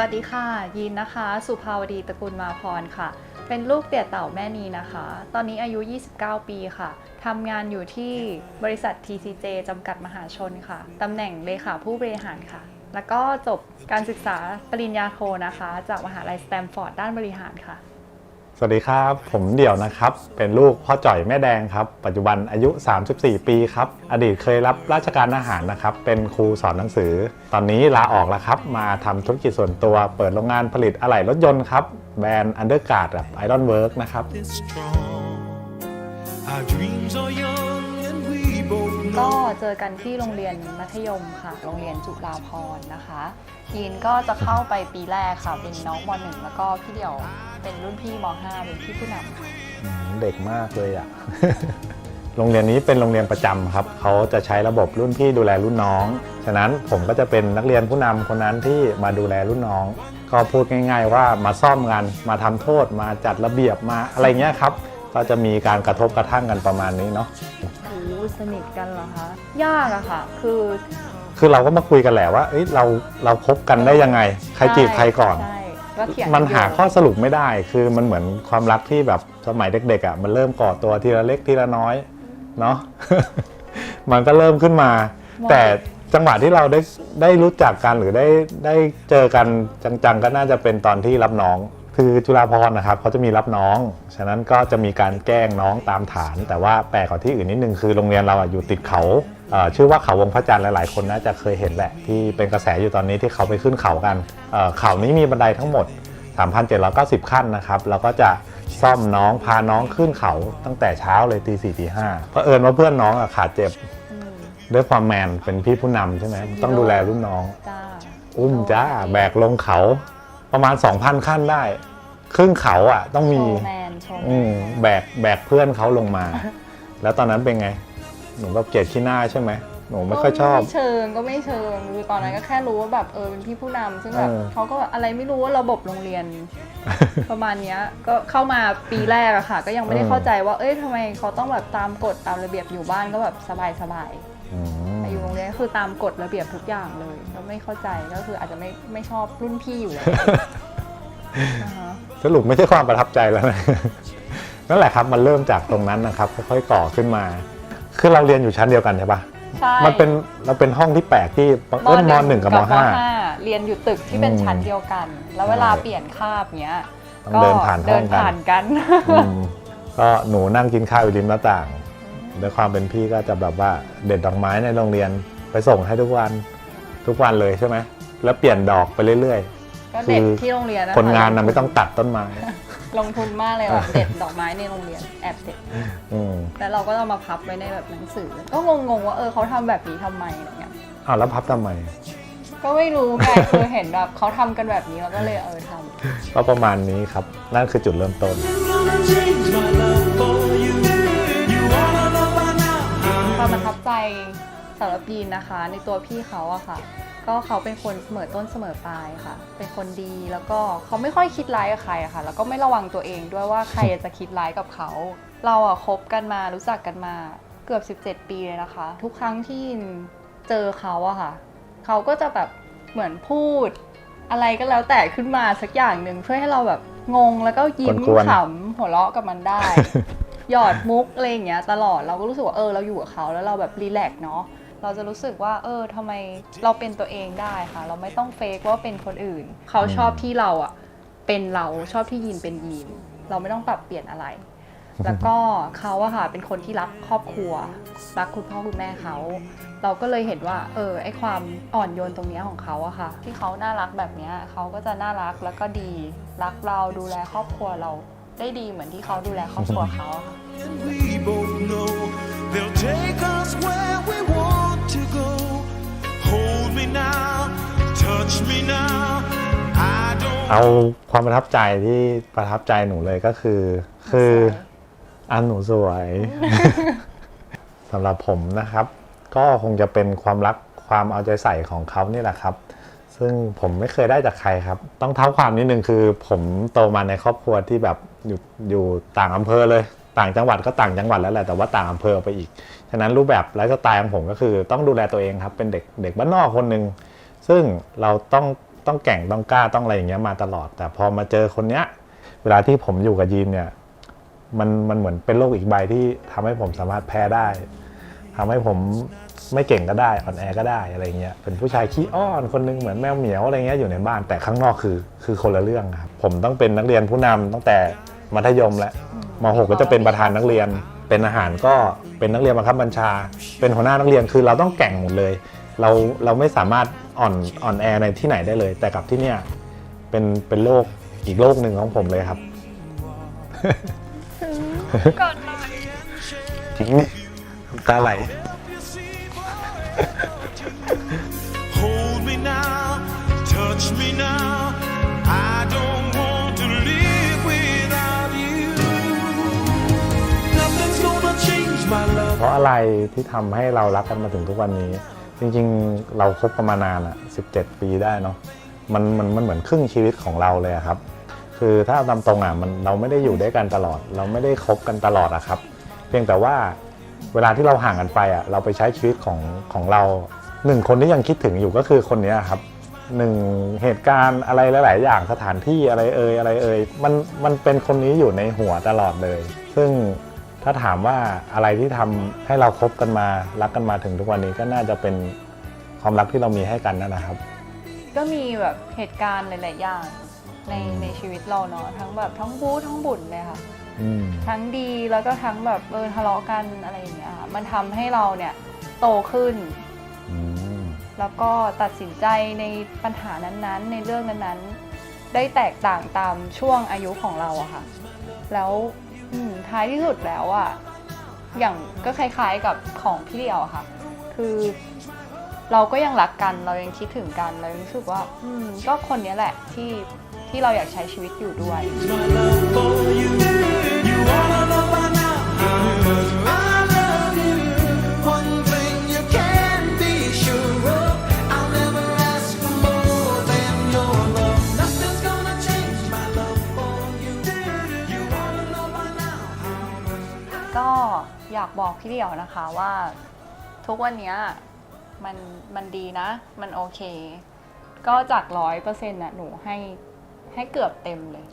สวัสดีค่ะ ยินนะคะ สุภาวดีตระกูลมาพรค่ะ เป็นลูกเตี่ยเต่าแม่นีนะคะ ตอนนี้อายุ 29 ปีค่ะทำงานอยู่ที่บริษัท TCJ จำกัดมหาชนค่ะตำแหน่งเลขาผู้บริหารค่ะ แล้วก็จบการศึกษาปริญญาโทนะคะ จากมหาลัยสแตมฟอร์ดด้านบริหารค่ะ สวัสดีครับ ผมเดี่ยวนะครับ เป็นลูกพ่อจ่อยแม่แดงครับ ปัจจุบันอายุ 34 ปีครับ อดีตเคยรับราชการอาหารนะครับ เป็นครูสอนหนังสือ ตอนนี้ลาออกแล้วครับ มาทำธุรกิจส่วนตัว เปิดโรงงานผลิตอะไหล่รถยนต์ครับ แบรนด์อันเดอร์การ์ดแบบ Iron Work นะครับ Our dreams are yours. ก็ know เจอกันที่โรงเรียนมัธยมค่ะ โรงเรียนจุฬาภรณ์นะคะยีนก็จะเข้าไปปีแรกค่ะ เป็นน้องม .1 แล้วก็พี่เดี่ยวเป็นรุ่นพี่ม .5 เป็นพี่ผู้นำค่ะอืมเด็กมากเลยอะ่ะ โรงเรียนนี้เป็นโรงเรียนประจำครับ เขาจะใช้ระบบรุ่นพี่ดูแลรุ่นน้อง ฉะนั้นผมก็จะเป็นนักเรียนผู้นำคนนั้นที่มาดูแลรุ่นน้อง ก็พูดง่าย ๆ ว่ามาซ่อมกัน มาทำโทษ มาจัดระเบียบมาอะไรเงี้ยครับ ก็จะมีการกระทบกระทั่งกันประมาณนี้เนาะโอ้โห สนิทกันเหรอคะ ยากอะค่ะ คือคือเราก็มาคุยกันแหละว่าเอ้ยเราเราคบกันได้ยังไง ใครจีบใครก่อน ใช่ก็เถียงมันหายู่ข้อสรุปไม่ได้ คือมันเหมือนความรักที่แบบสมัยเด็กๆอะมันเริ่มก่อตัวทีละเล็กทีละน้อยเนาะ มันก็เริ่มขึ้นมา แต่จังหวะที่เราได้ได้รู้จักกันหรือได้ได้เจอกันจังๆก็น่าจะเป็นตอนที่รับน้อง คือจุฬาภรณ์นะครับเขาจะมีรับน้อง ฉะนั้นก็จะมีการแกล้งน้องตามฐาน แต่ว่าแปลกกว่าที่อื่นนิดนึงคือโรงเรียนเราอะอยู่ติดเขาเอ่อชื่อว่าเขาวงพระจันทร์หลายๆ คนน่าจะเคยเห็นแหละ ที่เป็นกระแสอยู่ตอนนี้ที่เขาไปขึ้นเขากันเอ่อเขานี้มีบันไดทั้งหมด 3,790 ขั้นนะครับแล้วก็จะซ่อมน้องพาน้องขึ้นเขาตั้งแต่เช้าเลยตีสี่ตีห้าเพราะเอิญว่าเพื่อนน้องอะขาดเจ็บอืมด้วยความแมนเป็นพี่ผู้นำใช่ไหมต้องดูแลรุ่นน้อง จ้า อุ้มจ้าแบกลงเขา ประมาณ 2,000 ขั้นได้ ครึ่งเขาอะ ต้องโชมีว์แมนโชว์แมอืมนแบกแบกเพื่อนเขาลงมา แล้วตอนนั้นเป็นไง หนูแบบเกลียดขี้หน้าใช่ไหมหนูไม่ค่อยชอบ ก็ไม่เชิงก็ไม่เชิงคือตอนนั้นก็แค่รู้ว่าแบบเออเป็นพี่ผู้นำซึ่งแบบเออ เขาก็อะไรไม่รู้ว่าระบบโรงเรียน ประมาณเนี้ยก็เข้ามาปีแรกอะค่ะ ก็ยังไม่ได้เข้าใจว่า เอ้ยทำไมเขาต้องแบบตามกฎตามระเบียบอยู่บ้านก็แบบสบายสบายอืม ก็คือตามกฎระเบียบทุกอย่างเลยก็ไม่เข้าใจก็คืออาจจะไม่ไม่ชอบรุ่นพี่อยู่แล้วนะคะสรุปไม่ใช่ความประทับใจแล้วนะ นั่นแหละครับมันเริ่มจากตรงนั้นนะครับค่อยๆก่อขึ้นมา คือเราเรียนอยู่ชั้นเดียวกันใช่ปะใช่มันเป็นเราเป็นห้องที่แปลกที่บังเอิญมหนึ่งกับมห้าเรียนอยู่ตึกที่เป็นอืมชั้นเดียวกัน แล้วเวลาใช่เปลี่ยนคาบเนี้ยต้องเดินผ่านห้เดิองนกันผ่านกันอืมก็หนูนั่งกินข้าวอยู่ริมหน้าต่างด้วยความเป็นพี่ก็จะแบบว่าเด็ดดอกไม้ในโรงเรียน ไปส่งให้ทุกวันทุกวันเลยใช่ไหมแล้วเปลี่ยนดอกไปเรื่อยก็เด็ดคือที่โรงเรียนนะๆ คนงานนะไม่ต้องตัดต้นไม้ ลงทุนมากเลยแบบเด็ดดอกไม้ในโรงเรียนแอบเด็ด อืมแล้วเราก็เอามาพับไว้ในแบบหนังสือ ก็งงๆว่าเออเขาทำแบบนี้ทำไมอะไรเงี้ย อ้าวแล้วพับทำไม ก็ไม่รู้ไง คือเห็นแบบเขาทำกันแบบนี้แล้วก็เลยเออทำ ก็ประมาณนี้ครับ นั่นคือจุดเริ่มต้น gonna change my love for you. You wanna know by now ความประทับใจ สำหรับยีนนะคะ ในตัวพี่เขาอะค่ะ ก็เขาเป็นคนเสมอต้นเสมอปลายค่ะ เป็นคนดีแล้วก็เขาไม่ค่อยคิดร้ายกับใครอะค่ะ แล้วก็ไม่ระวังตัวเองด้วยว่าใครจะคิดร้ายกับเขา เราอะคบกันมารู้จักกันมาเกือบ 17 ปีเลยนะคะ ทุกครั้งที่ยินเจอเขาอะค่ะ เขาก็จะแบบเหมือนพูด อะไรก็แล้วแต่ขึ้นมาสักอย่างหนึ่งเพื่อให้เราแบบงงแล้วก็ยิ้มกวนๆขำหัวเราะกับมันได้หยอดมุกอะไรอย่างเงี้ยตลอดเราก็รู้สึกว่าเออเราอยู่กับเขาแล้วเราแบบรีแลกซ์เนาะ เราจะรู้สึกว่า เออทำไมเราเป็นตัวเองได้ค่ะ เราไม่ต้องเฟกว่าเป็นคนอื่น เขาชอบที่เราอะเป็นเราชอบที่ยีนเป็นยีน เราไม่ต้องปรับเปลี่ยนอะไร แล้วก็เขาอะค่ะเป็นคนที่รักครอบครัว รักคุณพ่อคุณแม่เขา เราก็เลยเห็นว่า เออไอความอ่อนโยนตรงเนี้ยของเขาอะค่ะ ที่เขาน่ารักแบบเนี้ยเขาก็จะน่ารักแล้วก็ดีรักเราดูแลครอบครัวเราได้ดีเหมือนที่เขาดูแลครอบครัวเขาค่ะ we both know they'll take us where we เอาความประทับใจที่ประทับใจหนูเลยก็คือ คืออันหนูสวย สำหรับผมนะครับ ก็คงจะเป็นความรักความเอาใจใส่ของเขานี่แหละครับ ซึ่งผมไม่เคยได้จากใครครับ ต้องเท้าความนิดนึงคือ ผมโตมาในครอบครัวที่แบบอยู่อยู่ต่างอำเภอเลย ต่างจังหวัดก็ต่างจังหวัดแล้วแหละแต่ว่าต่างอำเภอไปอีก ฉะนั้นรูปแบบไลฟ์สไตล์ของผมก็คือ ต้องดูแลตัวเองครับเป็นเด็กเด็กบ้านนอกคนหนึ่งซึ่งเราต้อง ต้องแก่งต้องกล้าต้องอะไรอย่างเงี้ยมาตลอด แต่พอมาเจอคนเนี้ย เวลาที่ผมอยู่กับยีนเนี่ยมันมันเหมือนเป็นโลกอีกใบที่ทำให้ผมสามารถแพ้ได้ทำให้ผมไม่เก่งก็ได้อ่อนแอก็ได้อะไรเงี้ยเป็นผู้ชายขี้อ้อนคนนึงเหมือนแมวเหมียวอะไรเงี้ยอยู่ในบ้านแต่ข้างนอกคือคือคนละเรื่องครับผมต้องเป็นนักเรียนผู้นำตั้งแต่มัธยมแล้วมหกก็จะเป็นประธานนักเรียน เป็นอาหารก็เป็นนักเรียนบังคับบัญชา เป็นหัวหน้านักเรียนคือเราต้องแก่งหมดเลย เราเราไม่สามารถอ่อนอ่อนแอในที่ไหนได้เลย แต่กับที่เนี่ยเป็นเป็นโลกอีกโลกหนึ่งของผมเลยครับก่อนหน่อยจริงนี่น้ำตาไหล Hold me now, touch me now. I don't want to live without you. Nothing's gonna change my love. เพราะอะไรที่ทำให้เรารักกันมาถึงทุกวันนี้ จริงๆ เราคบกันมานานอะ17 ปีได้เนาะมันมันมันเหมือนครึ่งชีวิตของเราเลยอะครับ คือถ้าเอาตามตรงอะมันเราไม่ได้อยู่ด้วยกันตลอด เราไม่ได้คบกันตลอดอะครับ เพียงแต่ว่าเวลาที่เราห่างกันไปอะเราไปใช้ชีวิตของของเราหนึ่งคนที่ยังคิดถึงอยู่ก็คือคนนี้ครับหนึ่งเหตุการณ์อะไรหลาย ๆ อย่างสถานที่อะไรเอ่ยอะไรเอ่ยมันมันเป็นคนนี้อยู่ในหัวตลอดเลย ซึ่ง ถ้าถามว่าอะไรที่ทำให้เราคบกันมารักกันมาถึงทุกวันนี้ก็น่าจะเป็นความรักที่เรามีให้กันนั่นนะครับ ก็มีแบบเหตุการณ์หลาย ๆ อย่างในในชีวิตเราเนาะทั้งแบบทั้งบู๊ทั้งบุญเลยค่ะอืมทั้งดีแล้วก็ทั้งแบบเออทะเลาะกันอะไรอย่างเงี้ยค่ะมันทำให้เราเนี่ยโตขึ้นอืมแล้วก็ตัดสินใจในปัญหานั้น ๆ ในเรื่องนั้น ๆ ได้แตกต่างตามช่วงอายุของเราอะค่ะ แล้ว อืมท้ายที่สุดแล้วอะอย่างก็คล้าย ๆกับของพี่เดียวอะค่ะ คือเราก็ยังรักกันเรายังคิดถึงกันเรายังรู้สึกว่า อืม ก็คนเนี้ยแหละที่ที่เราอยากใช้ชีวิตอยู่ด้วย My love for you. You บอกพี่เดี่ยวนะคะว่าทุกวันเนี้ยมันมันดีนะ มันโอเค ก็จากร้อยเปอร์เซ็นต์น่ะหนูให้ให้เกือบเต็มเลย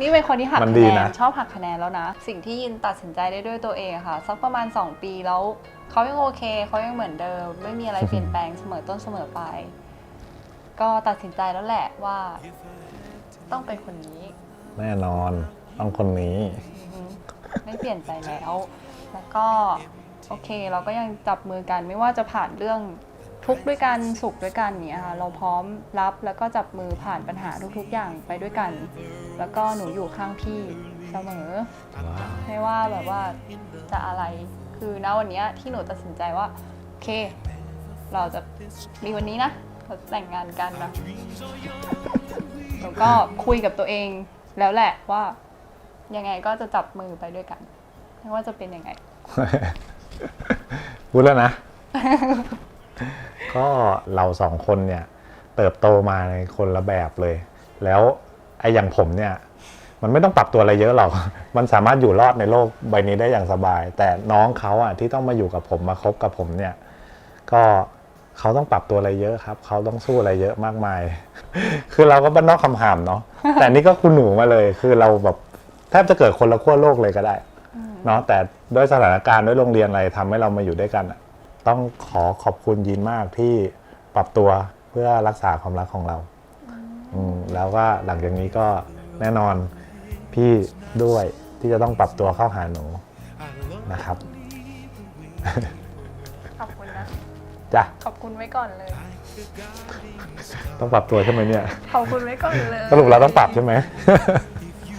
นี่เป็นคนที่หักมันคะดีแนนนะ ชอบหักคะแนนแล้วนะ สิ่งที่ยินตัดสินใจได้ด้วยตัวเองอะค่ะสักประมาณ 2 ปีแล้วเขายังโอเคเขายังเหมือนเดิม ไม่มีอะไรเปลี่ยนแปลงเสมอต้นเสมอไปก็ตัดสินใจแล้วแหละว่า ต้องเป็นคนนี้ แน่นอน ต้องคนนี้ อือฮึไม่เปลี่ยนใจแล้ว แล้วก็โอเคเราก็ยังจับมือกันไม่ว่าจะผ่านเรื่องทุกข์ด้วยกันสุขด้วยกันเนี่ยค่ะเราพร้อมรับแล้วก็จับมือผ่านปัญหาทุกๆอย่างไปด้วยกัน แล้วก็หนูอยู่ข้างพี่เสมอ ไม่ว่าแบบว่าจะอะไรคือณวันนี้ที่หนูตัดสินใจว่าโอเค เราจะมีวันนี้นะเราแต่งงานกันนะหนูก็คุยกับตัวเองแล้วแหละว่ายังไงก็จะจับมือไปด้วยกัน ว่าจะเป็นยังไง พูดแล้วนะ ก็เราสองคนเนี่ย เติบโตมาในคนละแบบเลย แล้วไอ้อย่างผมเนี่ย มันไม่ต้องปรับตัวอะไรเยอะหรอก มันสามารถอยู่รอดในโลกใบนี้ได้อย่างสบาย แต่น้องเขาอะที่ต้องมาอยู่กับผมมาคบกับผมเนี่ย ก็เขาต้องปรับตัวอะไรเยอะครับ เขาต้องสู้อะไรเยอะมากมาย คือเราก็บ้านนอกคำหามเนาะ แต่นี่ก็คุณหนูมาเลย คือเราแบบแทบจะเกิดคนละขั้วโลกเลยก็ได้ เนาะแต่ด้วยสถานการณ์ด้วยโรงเรียนอะไรทำให้เรามาอยู่ด้วยกันอะต้องขอขอบคุณยินมากที่ปรับตัวเพื่อรักษาความรักของเรา อืมแล้วก็หลังจากนี้ก็แน่นอนพี่ด้วยที่จะต้องปรับตัวเข้าหาหนูนะครับ ขอบคุณนะจ้ะขอบคุณไว้ก่อนเลย ต้องปรับตัวใช่ไหมเนี่ย ขอบคุณไว้ก่อนเลยสรุปเราต้องปรับใช่ไหม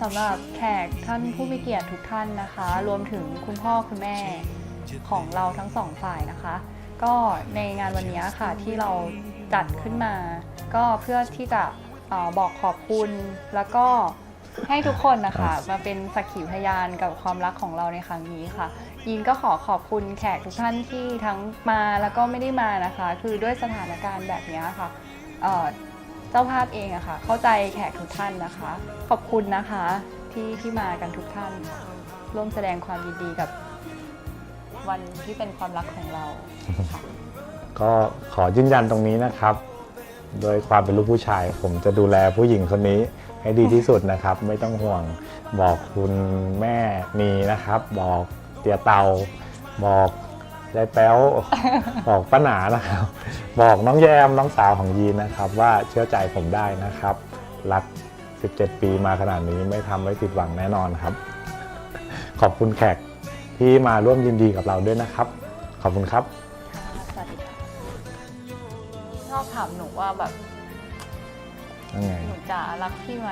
สำหรับแขกท่านผู้มีเกียรติทุกท่านนะคะ รวมถึงคุณพ่อคุณแม่ของเราทั้งสองฝ่ายนะคะ ก็ในงานวันนี้ค่ะที่เราจัดขึ้นมา ก็เพื่อที่จะออบอกขอบคุณแล้วก็ให้ทุกคนนะคะมาเป็นสักขีพยานกับความรักของเราในครั้งนี้ค่ะ ยินก็ขอขอบคุณแขกทุกท่านที่ทั้งมาแล้วก็ไม่ได้มานะคะ คือด้วยสถานการณ์แบบนี้ค่ะ เจ้าภาพเองอะค่ะ เข้าใจแขกทุกท่านนะคะ ขอบคุณนะคะที่ที่มากันทุกท่าน ร่วมแสดงความยินดีกับวันที่เป็นความรักของเราค่ะก็ขอยืนยันตรงนี้นะครับ โดยความเป็นลูกผู้ชาย ผมจะดูแลผู้หญิงคนนี้ให้ดีที่สุดนะครับ ไม่ต้องห่วงบอกคุณแม่นีนะครับ บอกเตียเตาบอก ยายแป๊ว บอกป้าหนานะครับ บอกน้องแยมน้องสาวของยีนนะครับ ว่าเชื่อใจผมได้นะครับ รัก 17 ปีมาขนาดนี้ไม่ทำให้ผิดหวังแน่นอนครับ ขอบคุณแขกที่มาร่วมยินดีกับเราด้วยนะครับ ขอบคุณครับ สวัสดีค่ะชอบถามหนูว่าแบบยังไง หนูจ๋ารักพี่ไหม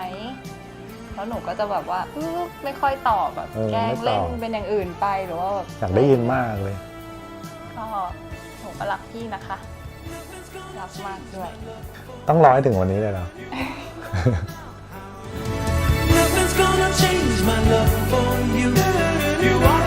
แล้วหนูก็จะแบบว่าอื้อไม่ค่อยตอบแบบเออแกล้งไม่ตเล่อนบเป็นอย่างอื่นไปหรือว่าแบบอยากได้ยินมากเลย ก็หนูก็รักพี่นะคะรักมากด้วย ต้องรอให้ถึงวันนี้เลยเหรอ Nothing's gonna change my love for you. You are